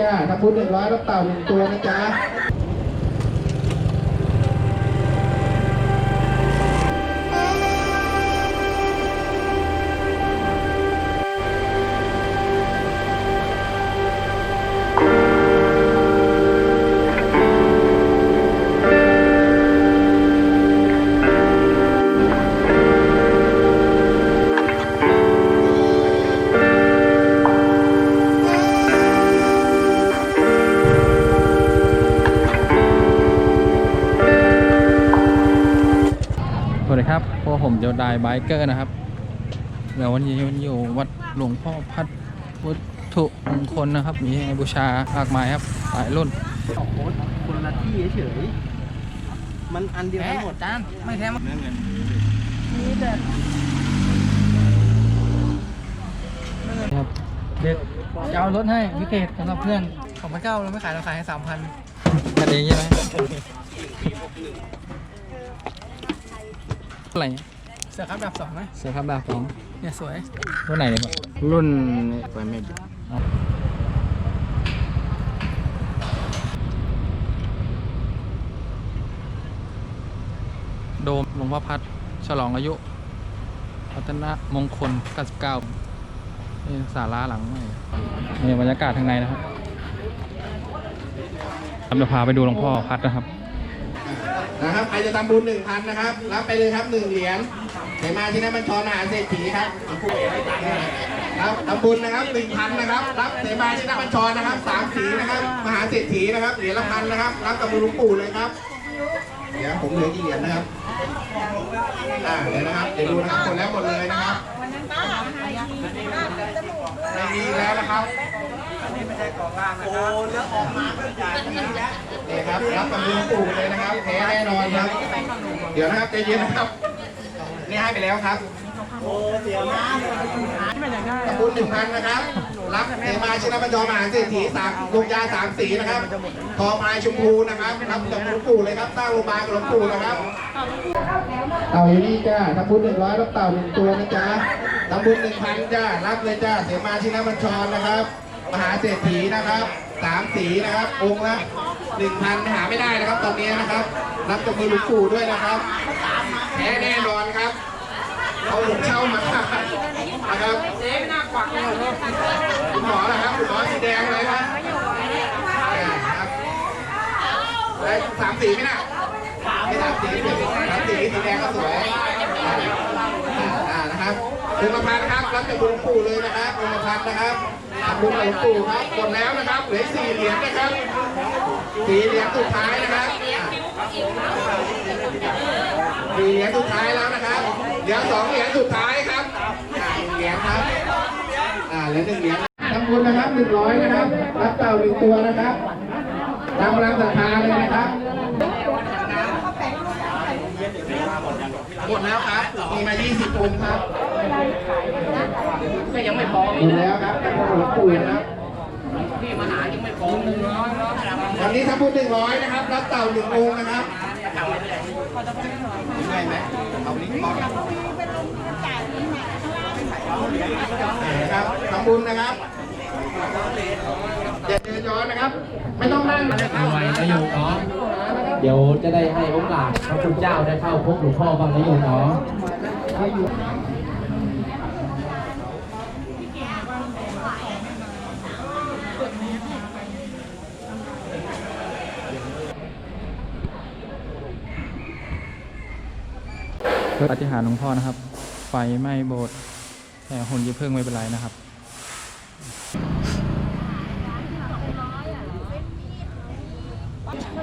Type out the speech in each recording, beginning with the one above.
จ้าทำบุญหนึ่งร้อยรับเต่าหนึ่งตัวนะจ๊ะ ผมโยดายไบเกอร์นะครับ เดี๋ยววันนี้วันอยู่วัดหลวงพ่อพัดวัตถุมงคลนะครับ มีให้บูชามากมายครับหลายรุ่นสองโค้ดคนละที่เฉยๆมันอันเดียวกันหมดจานไม่แท้มั้งนี่แต่ครับเด็ดจะเอารถให้พิเศษสำหรับเพื่อนสองพันเก้าเราไม่ขายเราขายให้สามพันกันเองใช่ไหมอะไรเนี่ยเสือครับแบบสองไหมเสื้อผ้าแบบของเนี่ยสวยรุ่นไหนเนี่ยรุ่นไฟไม่โดมหลวงพ่อพัดฉลองอายุพัฒนะมงคล 99นี่ศาลาหลังใหม่นี่บรรยากาศข้างในนะครับครับเดี๋ยวพาไปดูหลวงพ่อพัดนะครับนะครับใครจะทำบุญหนึ่งพันนะครับ รับไปเลยครับหนึ่งเหรียญ เสมาที่นั่นมันชรมหาเศรษฐีครับครับทำบุญนะครับหนึ่งพันนะครับ รับเสมาที่นั่นมันชรนะครับสามสีนะครับ มหาเศรษฐีนะครับ เหรียญละพันนะครับ รับกับบุญหลวงปู่เลยครับ เดี๋ยวผมเหลือกี่เหรียญนะครับ อ่าเดี๋ยวนะครับ เดี๋ยวดูนะครับหมดแล้วหมดเลยนะครับไม่มีแล้วนะครับโอ้เลือกออกมาเพื่อจ่ายนี่ครับ รับกับมือปู่เลยนะครับ แท้แน่นอนครับ เดี๋ยวนะครับใจเย็นนะครับ นี่ให้ไปแล้วครับ โอ้เสียมากไม่อยากได้ขอบคุณหนึ่งพันนะครับ รับเสมาชินบัญชรมหาเศรษฐีสามลงยาสามสีนะครับ ทองพายชมพูนะครับ รับกับหลวงปู่เลยครับสร้างโรงพยาบาลกับหลวงปู่นะครับเต่าอยู่นี่จ้าทำบุญหนึ่งร้อยรับเต่าหนึ่งตัวนะจ๊ะทำบุญหนึ่งพันจ้า รับเลยจ้า เสมาชินบัญชรนะครับ มหาเศรษฐีนะครับ สามสีนะครับ องค์ละ หนึ่งพันหาไม่ได้นะครับ ตอนนี้นะครับ รับกับมือหลวงปู่ด้วยนะครับแท้แน่นอนครับเอาหลวงเช่ามานะครับเจ๊ไม่น่าควักคุณหมอนะครับคุณหมอสีแดงเลยครับอ่าครับได้สามสีไหมนะไม่สามสีเปลี่ยนสามสีสีแดงก็สวยอ่าอ่านะครับองค์ละพันนะครับรับจากหลวงปู่เลยนะครับองค์ละพันนะครับทำบุญกับหลวงปู่ครับหมดแล้วนะครับเหลือสี่เหรียญนะครับ สี่เหรียญสุดท้ายนะครับอ่าสี่เหรียญสุดท้ายแล้วนะครับเดี๋ยวสองเหรียญสุดท้ายครับอ่าหนึ่งเหรียญครับอ่าเหลือหนึ่งเหรียญทำบุญนะครับหนึ่งร้อยนะครับรับเต่าหนึ่งตัวนะครับตามกำลังศรัทธาเลยนะครับหมดแล้วครับ มีมา 20องค์ครับ ก็ยังไม่พอหมดแล้วครับแต่หลวงปู่นะครับ พี่มาหายังไม่พอหนึ่งร้อยวันนี้ทำบุญหนึ่งร้อยนะครับ รับเต่าหนึ่งองค์นะครับได้ไหมเอาลิงก์ก่อนนะครับทำบุญนะครับอย่าเดินย้อนนะครับ ไม่ต้องนั่งนะครับไว้นะโยมเนาะเดี๋ยวจะได้ให้โอกาสพระคุณเจ้าได้เข้าพบหลวงพ่อบ้างนะโยมเนาะ ปฏิหารหลวงพ่อนะครับ ไฟไหม้โบสถ์แต่หุ่นยี่เพิ่งไม่เป็นไรนะครับ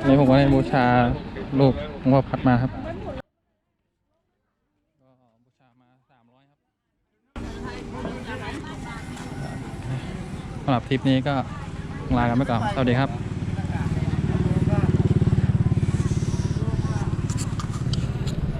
นนี้ผมก็ได้บูชารูปหลวงพ่อพัดมาครับบูชามาสามร้อยครับสำหรับทริปนี้ก็ลากันไปก่อนสวัสดีครับ